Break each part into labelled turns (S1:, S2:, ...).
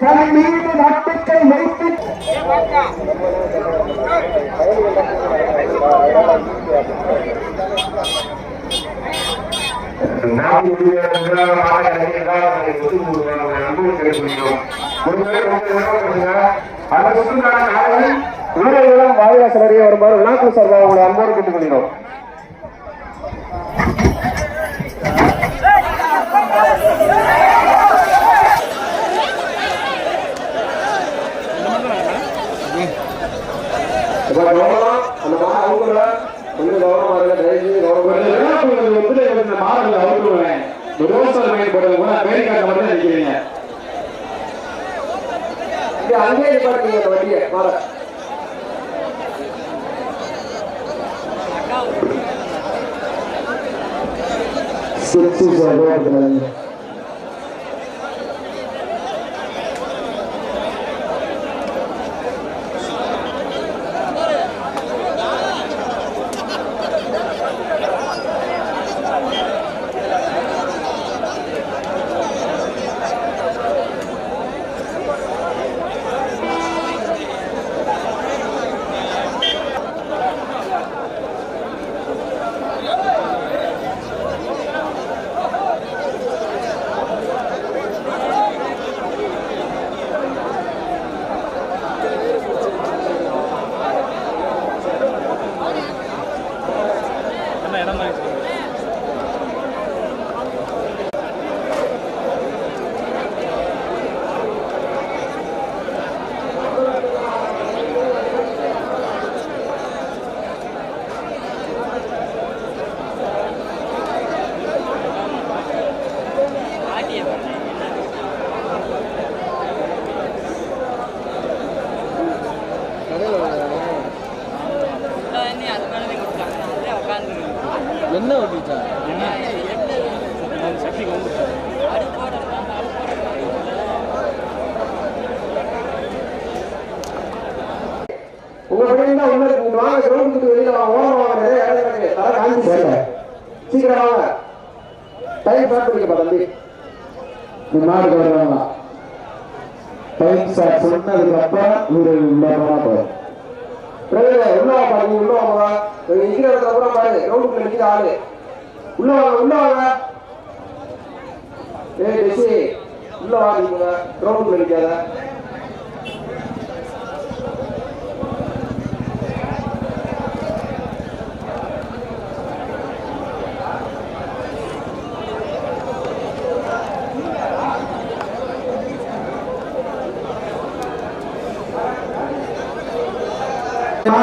S1: தன் மீது நம்பிக்கை வைத்து
S2: வருமாறு விழாக்கள் சார்பாக உங்களை அன்போடு கேட்டுக்கொள்கிறோம்.
S3: மட்டும் நினைக்கிறீங்க.
S2: அங்கே நிப்பாட்டுங்க அந்த வண்டியை வர
S1: சிக்ஸ்டி ஃபோர்
S2: கடந்து
S1: முன்னாடி வருவாங்க. டைம் சார் சொன்னதுக்கு அப்புறம் இவரு உள்ளமா போயிடும்
S2: உள்ள பாருங்க உள்ள வாங்க இருக்கிற இடத்துல கூட பாரு ரவுண்டுக்குள்ள நிக்கிற ஆளு. உள்ள வாங்க உள்ள வாங்க. ஏ டெசி உள்ள வாங்க ரவுண்டுக்குள்ள நிக்காத.
S1: Okay,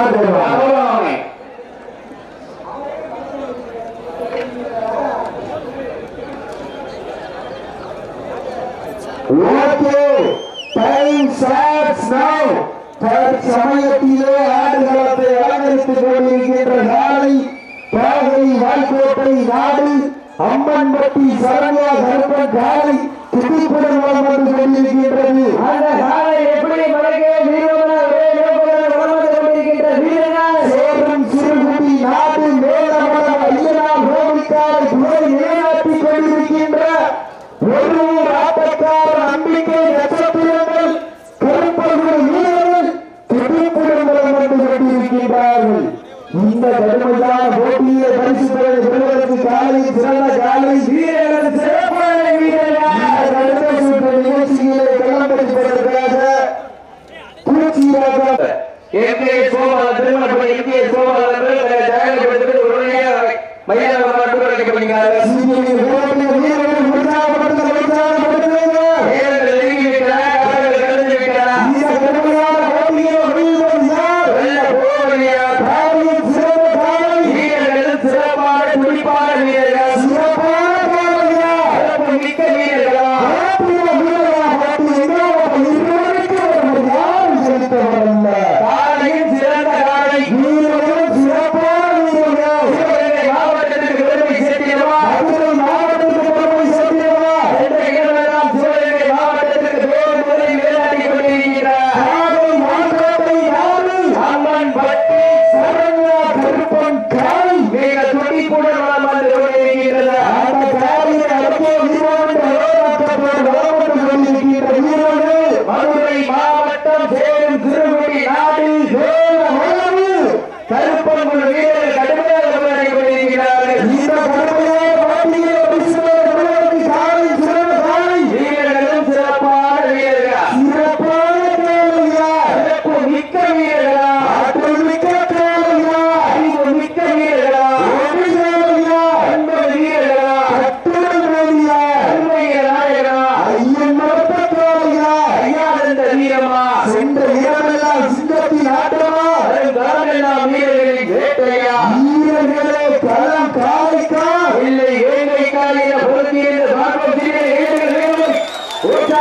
S1: time starts now. தற்சமயத்திலே ஆடுகளத்தை அலங்கரித்துக் கொண்டிருக்கின்ற நாளை காலை திட்டிப்புடன் வளம் வந்து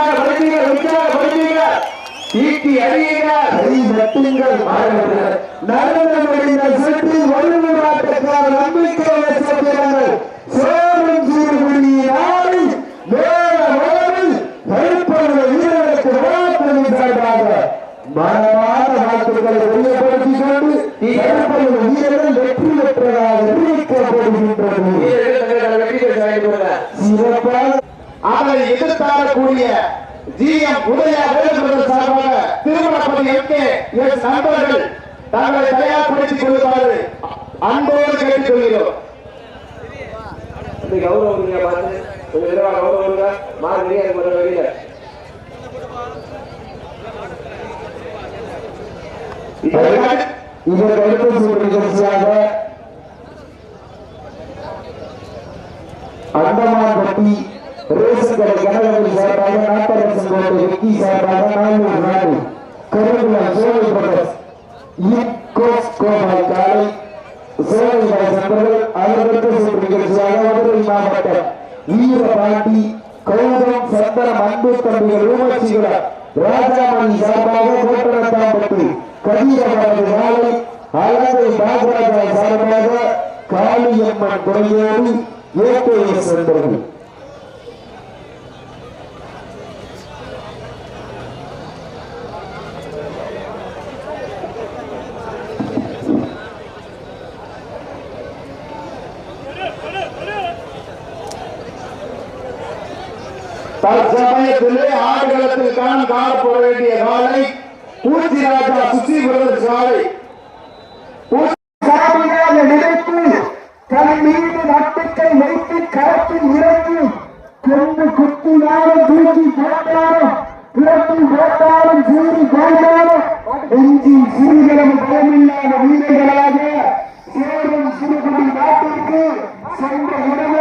S3: உற்சாகப்படுத்தீங்க உற்சாகப்படுத்தீங்க தீட்டி அறியுங்க
S1: கை நட்டுங்கள் நடந்து முடிந்த சுற்றி வலிமை நாட்டுக்கான நம்பிக்கையை சொல்கிறார்கள் வாழ்த்துக்களை
S4: எதிர்த்தாடக்கூடிய ஜி எம் உதயா வேலுமன்றம் சார்பாக திருமணப்பதி எம் கே எஸ் நண்பர்கள் தங்களை தயார்படுத்திக் கொள்ளுமாறு அன்போடு கேட்டுக் கொள்கிறோம்
S2: கௌரவங்க பார்த்து. கொஞ்சம் விரைவா கௌரவங்க மாறு வெளியே கொஞ்சம் வெளியே
S1: இதற்கு அடுத்த சுற்று நிகழ்ச்சியாக அந்தமான்பட்டி ரேசன் கடை கனகவதி சார்பாக நாட்டரசன் கோட்டை வெக்கி சார்பாக நானூறு நாடு கருங்குளம் சோழி பிரதர்ஸ் இக்கோஸ் கோபால் காலை சோழி நண்பர்கள் அதற்கு சுற்று நிகழ்ச்சியாக மதுரை மாவட்டம் வீரபாண்டி கௌதம் சந்தனம் அன்பு தம்பிகள் ஊமச்சிகுளம் ராஜாமணி சார்பாக கோட்டரத்தாம்பட்டு கதிரவரது நாளை அழகை பாகராஜா சார்பாக காளியம்மன் துறையோடு ஏகேஎஸ் என்பர்கள்
S4: நண்பர்களே ஆடுகளத்திற்கான காணப்பட வேண்டிய காலை பூச்சி ராஜா சுசி
S3: பிரதர்ஸ்
S4: காலை
S1: நினைத்து தன் மீது நம்பிக்கை வைத்து களத்தில் இறங்கி கொண்டு குத்தினாலும் தூக்கி போட்டாலும் பிறப்பி போட்டாலும் சீறி போட்டாலும் எஞ்சி சிறுகளும் பயமில்லாத வீரர்களாக சேரும் சிறுகுடி நாட்டிற்கு சென்ற இரவு